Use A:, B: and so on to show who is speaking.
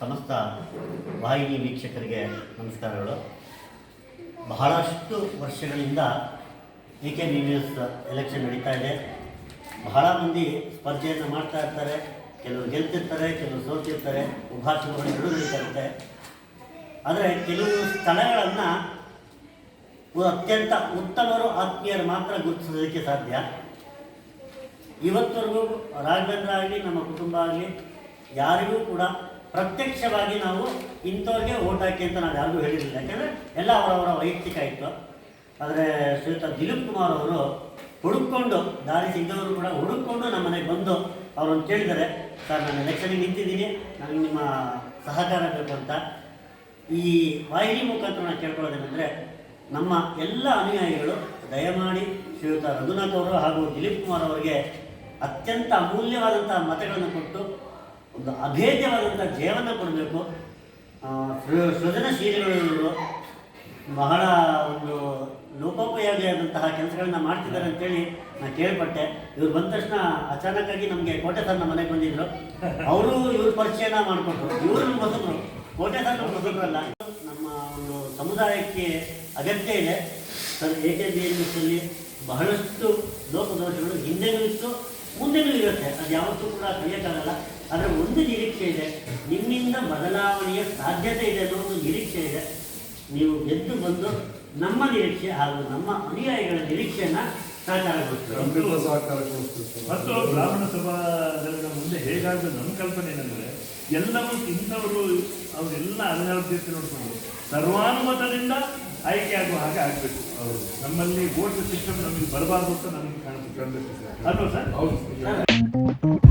A: ಸಮಸ್ತ ವಾಹಿನಿ ವೀಕ್ಷಕರಿಗೆ ನಮಸ್ಕಾರಗಳು. ಬಹಳಷ್ಟು ವರ್ಷಗಳಿಂದ A K B S election ನಡೀತಾ ಇದೆ. ಬಹಳ ಮಂದಿ ಸ್ಪರ್ಧೆಯನ್ನು ಮಾಡ್ತಾ ಇರ್ತಾರೆ. ಕೆಲವರು ಗೆಲ್ತಿರ್ತಾರೆ, ಕೆಲವರು ಸೋತಿರ್ತಾರೆ ಉಭಾಷಣಗಳು ಎರಡೂ ಆದರೆ ಕೆಲವು ಸ್ಥಳಗಳನ್ನು ಅತ್ಯಂತ ಉತ್ತಮರು ಆತ್ಮೀಯರು ಮಾತ್ರ ಗುರುತಿಸೋದಕ್ಕೆ ಸಾಧ್ಯ. ಇವತ್ತರೆಗೂ ರಾಘವೇಂದ್ರ ಆಗಲಿ, ನಮ್ಮ ಕುಟುಂಬ ಆಗಲಿ, ಯಾರಿಗೂ ಕೂಡ ಪ್ರತ್ಯಕ್ಷವಾಗಿ ನಾವು ಇಂಥವ್ರಿಗೆ ಓಟ್ ಹಾಕಿ ಅಂತ ನಾವು ಯಾರಿಗೂ ಹೇಳಿರಲಿಲ್ಲ. ಯಾಕೆಂದರೆ ಎಲ್ಲ ಅವರವರ ವೈಯಕ್ತಿಕ ಇತ್ತು. ಆದರೆ ಶ್ರೀಯುತ ದಿಲೀಪ್ ಕುಮಾರ್ ಅವರು ಹುಡುಕೊಂಡು, ದಾರಿ ಸಿಗದವರು ಕೂಡ ಹುಡುಕೊಂಡು ನಮ್ಮ ಮನೆಗೆ ಬಂದು ಅವರನ್ನು ಕೇಳಿದರೆ, ಸರ್, ನಾನು ಎಲೆಕ್ಷನಿಗೆ ನಿಂತಿದ್ದೀನಿ, ನನಗೆ ನಿಮ್ಮ ಸಹಕಾರ ಬೇಕು ಈ ವಾಹಿನಿ ಮುಖಾಂತರ ನಾನು ಕೇಳ್ಕೊಳ್ಳೋದೇನೆಂದರೆ, ನಮ್ಮ ಎಲ್ಲ ಅನುಯಾಯಿಗಳು ದಯಮಾಡಿ ಶ್ರೀಯುತ ರಘುನಾಥ್ ಅವರು ಹಾಗೂ ದಿಲೀಪ್ ಕುಮಾರ್ ಅವರಿಗೆ ಅತ್ಯಂತ ಅಮೂಲ್ಯವಾದಂಥ ಮತಗಳನ್ನು ಕೊಟ್ಟು ಒಂದು ಅಭೇದ್ಯವಾದಂಥ ಜೀವನ ಕೊಡಬೇಕು. ಸೃಜನಶೀಲಗಳು ಬಹಳ ಒಂದು ಲೋಕೋಪಯೋಗಿಯಾದಂತಹ ಕೆಲಸಗಳನ್ನ ಮಾಡ್ತಿದ್ದಾರೆ ಅಂತೇಳಿ ನಾನು ಕೇಳ್ಪಟ್ಟೆ. ಇವ್ರು ಬಂದ ತಕ್ಷಣ ಅಚಾನಕ್ಕಾಗಿ ನಮಗೆ ಕೋಟೆ ಸರ್ ಮನೆಗೆ ಬಂದಿದ್ರು. ಅವರು ಇವ್ರ ಪರಿಚಯನ ಮಾಡಿಕೊಟ್ರು ಇವರು ನಮ್ಮ ಹೊಸಬ್ರು. ಕೋಟೆ ಸರ್ ನಮ್ಮ ಹೊಸಬ್ರಲ್ಲ. ನಮ್ಮ ಒಂದು ಸಮುದಾಯಕ್ಕೆ ಅಗತ್ಯ ಇದೆ. ಸರ್, ಎ ಬಿ ಬಹಳಷ್ಟು ಲೋಪದೋಷಗಳು ಹಿಂದೆನೂ ಇತ್ತು. ಮುಂದೆನೂ ಇರುತ್ತೆ. ಅದು ಯಾವತ್ತೂ ಕೂಡ ಕಲಿಯೋಕ್ಕಾಗಲ್ಲ. ಆದರೆ ಒಂದು ನಿರೀಕ್ಷೆ ಇದೆ. ನಿಮ್ಮಿಂದ ಬದಲಾವಣೆಯ ಸಾಧ್ಯತೆ ಇದೆ ಅನ್ನೋ ಒಂದು ನಿರೀಕ್ಷೆ ಇದೆ. ನೀವು ಗೆದ್ದು ಬಂದು ನಮ್ಮ ನಿರೀಕ್ಷೆ ಹಾಗೂ ನಮ್ಮ ಅನುಯಾಯಿಗಳ ನಿರೀಕ್ಷೆಯನ್ನ.
B: ಮತ್ತು ಬ್ರಾಹ್ಮಣ ಸಭಾದಲ್ಲಿನ ಮುಂದೆ ಹೇಗಾದ್ರೆ ನಮ್ಮ ಕಲ್ಪನೆ ಏನಂದ್ರೆ ಎಲ್ಲವೂ ಇಂಥವರು ಅವರೆಲ್ಲ ಅನಾರೋಗ್ಯತೆ ನೋಡ್ಕೊಂಡು ಸರ್ವಾನುಮತದಿಂದ ಆಯ್ಕೆ ಆಗುವ ಹಾಗೆ ಆಗಬೇಕು. ನಮ್ಮಲ್ಲಿ ಓಟ್ ಸಿಸ್ಟಮ್ ನಮಗೆ ಬರಬಾರ್ದು ಅಂತ ನಮಗೆ
C: ಕಾಣಿಸ್ತು
B: ಅಲ್ವಾ ಸರ್?
C: ಹೌದು.